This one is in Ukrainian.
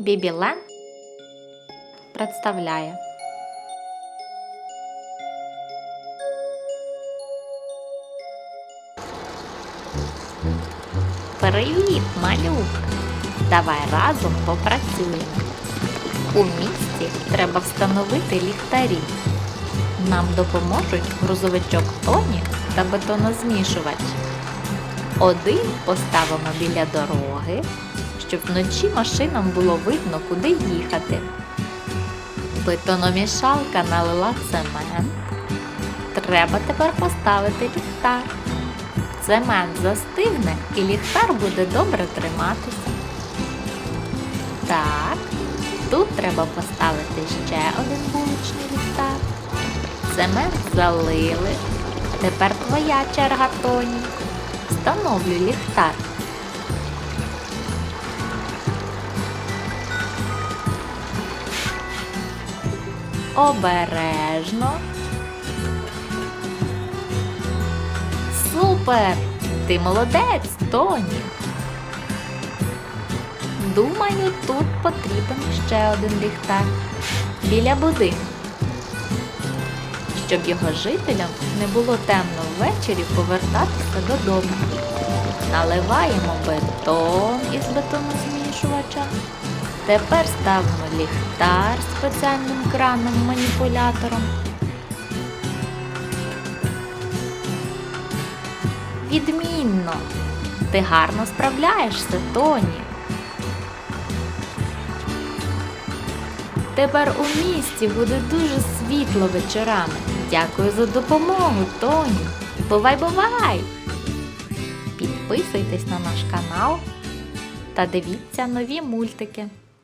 Бібілен представляє. Привіт, малюк! Давай разом попрацюємо. У місті треба встановити ліхтарі. Нам допоможуть грузовичок Тоні та бетонозмішувач. Один поставимо біля дороги, щоб вночі машинам було видно, куди їхати. Бетономішалка налила цемент. Треба тепер поставити ліхтар. Цемент застигне і ліхтар буде добре триматися. Так, тут треба поставити ще один вуличний ліхтар. Цемент залили. Тепер твоя черга, Тоні. Встановлюй ліхтар. Обережно. Супер! Ти молодець, Тоні. Думаю, тут потрібен ще один ліхтар біля будинку. Щоб його жителям не було темно ввечері повертатися додому. Наливаємо бетон із бетонозмішувача. Тепер ставимо ліхтар спеціальним краном маніпулятором. Відмінно! Ти гарно справляєшся, Тоні. Тепер у місті буде дуже світло вечорами. Дякую за допомогу, Тоні. Бувай, бувай! Підписуйтесь на наш канал та дивіться нові мультики.